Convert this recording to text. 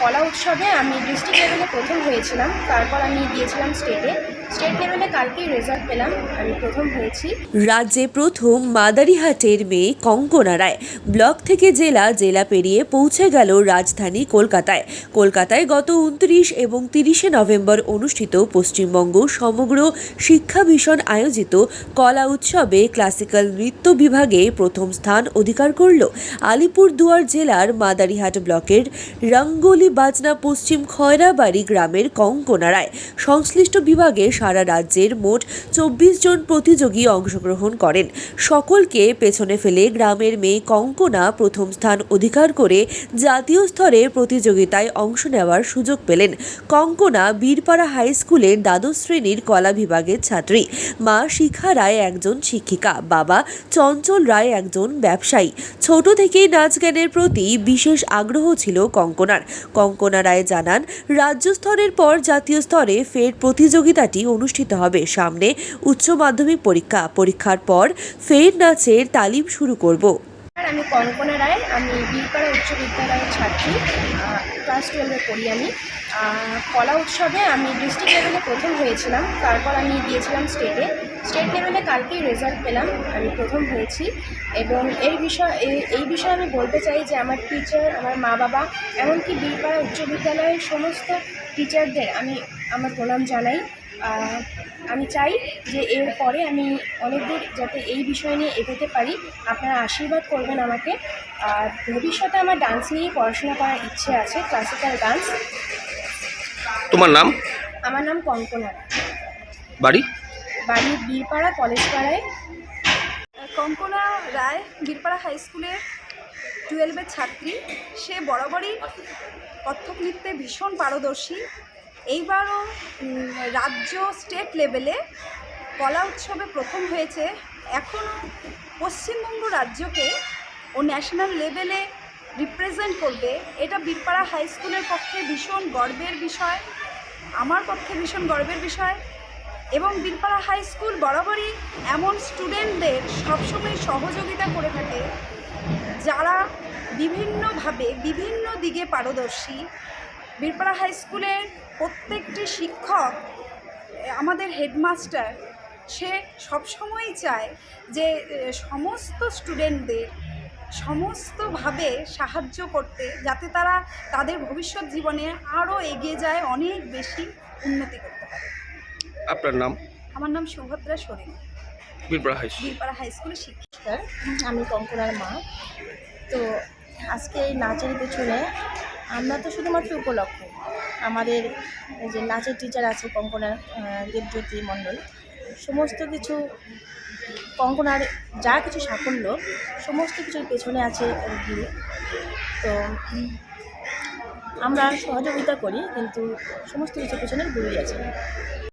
কলা উৎসবে আমি ডিস্ট্রিক্ট লেভেলে প্রথম হয়েছিলাম। তারপর আমি গিয়েছিলাম স্টেটে স্টেট লেভেলে রেজাল্ট পেলাম। আমি প্রথম হয়েছি। রাজ্যে প্রথম মাদারিহাটের মেয়ে কঙ্কনা রায়। ব্লক থেকে জেলা জেলা পেরিয়ে পৌঁছে গেল রাজধানী কলকাতায়। কলকাতায় গত উনত্রিশ এবং তিরিশে নভেম্বর অনুষ্ঠিত পশ্চিমবঙ্গ সমগ্র শিক্ষা মিশন আয়োজিত কলা উৎসবে ক্লাসিক্যাল নৃত্য বিভাগে প্রথম স্থান অধিকার করল আলিপুরদুয়ার জেলার মাদারিহাট ব্লকের রঙ্গোলি বাজনা পশ্চিম খয়রাবাড়ি গ্রামের কঙ্কনা রায়। সংশ্লিষ্ট বিভাগে সারা রাজ্যের মোট চব্বিশ জন প্রতিযোগী অংশগ্রহণ করেন। সকলকে পেছনে ফেলে গ্রামের মেয়ে কঙ্কনা প্রথম স্থান অধিকার করে জাতীয় স্তরে প্রতিযোগিতায় অংশ নেওয়ার সুযোগ পেলেন। কঙ্কনা বীরপাড়া হাই স্কুলের দ্বাদশ শ্রেণির কলা বিভাগের ছাত্রী। মা শিখা রায় একজন শিক্ষিকা, বাবা চঞ্চল রায় একজন ব্যবসায়ী। ছোট থেকেই নাচ গানের প্রতি বিশেষ আগ্রহ ছিল কঙ্কনার। কঙ্কনা রায় জানান, রাজ্য স্তরের পর জাতীয় স্তরে ফের প্রতিযোগিতাটি অনুষ্ঠিত হবে। সামনে উচ্চ মাধ্যমিক পরীক্ষা। পরীক্ষার পর ফের নাচের তালিম শুরু করব। আমি কঙ্কনা রায়। আমি বীরপাড়া উচ্চ বিদ্যালয়ের ছাত্রী। ক্লাস টুয়েলভে পড়ি আমি। কলা উৎসবে আমি ডিস্ট্রিক্ট লেভেলে প্রথম হয়েছিলাম। তারপর আমি গিয়েছিলাম স্টেটে স্টেট লেভেলে কালকেই রেজাল্ট পেলাম। আমি প্রথম হয়েছি। এবং এই বিষয়, এই- বিষয়ে আমি বলতে চাই যে আমার টিচার আমার মা বাবা এমনকি বীরপাড়া উচ্চ বিদ্যালয়ের সমস্ত টিচারদের আমি আমার প্রণাম জানাই। আমি চাই যে এর পরে আমি অনেক দূর যাতে এই বিষয় নিয়ে এগোতে পারি। আপনারা আশীর্বাদ করবেন আমাকে। আর ভবিষ্যতে আমার ডান্স নিয়েই পড়াশোনা করার ইচ্ছে আছে ক্লাসিক্যাল ডান্স তোমার নাম? আমার নাম কঙ্কনা। বাড়ি? বাড়ি বীরপাড়া কলেজ পাড়ায় কঙ্কনা রায় বীরপাড়া হাই স্কুলের টুয়েলভের ছাত্রী। সে বরাবরই কত্থক নৃত্যে ভীষণ পারদর্শী। এইবারও রাজ্য স্টেট লেভেলে কলা উৎসবে প্রথম হয়েছে। এখন পশ্চিমবঙ্গ রাজ্যকে ও ন্যাশনাল লেভেলে রিপ্রেজেন্ট করবে। এটা বীরপাড়া হাই স্কুলের পক্ষে ভীষণ গর্বের বিষয়, আমার পক্ষে ভীষণ গর্বের বিষয়। এবং বীরপাড়া হাই স্কুল বরাবরই এমন স্টুডেন্টদের সবসময় সহযোগিতা করে থাকে, যারা বিভিন্নভাবে, বিভিন্ন দিকে পারদর্শী। বীরপাড়া হাই স্কুলের প্রত্যেকটি শিক্ষক আমাদের হেডমাস্টার সে সবসময়ই চায় যে সমস্ত স্টুডেন্টদের সমস্তভাবে সাহায্য করতে যাতে তারা তাদের ভবিষ্যৎ জীবনে আরও এগিয়ে যায় অনেক বেশি উন্নতি করতে পারে। আপনার নাম? আমার নাম সুভদ্রা সোরেন। বীরপাড়া হাই বীরপাড়া হাই স্কুলের শিক্ষিকা। আমি কঙ্কনার মা। তো আজকে এই নাচের পেছনে আমরা তো শুধুমাত্র উপলক্ষ। আমাদের যে নাচের টিচার আছে কঙ্কনার আহ, দেবজ্যোতি মণ্ডল সমস্ত কিছু কঙ্কনার যা কিছু সাফল্য সমস্ত কিছুর পেছনে আছে গুরু তো আমরা সহযোগিতা করি কিন্তু সমস্ত কিছুর পেছনে গুরুই আছে।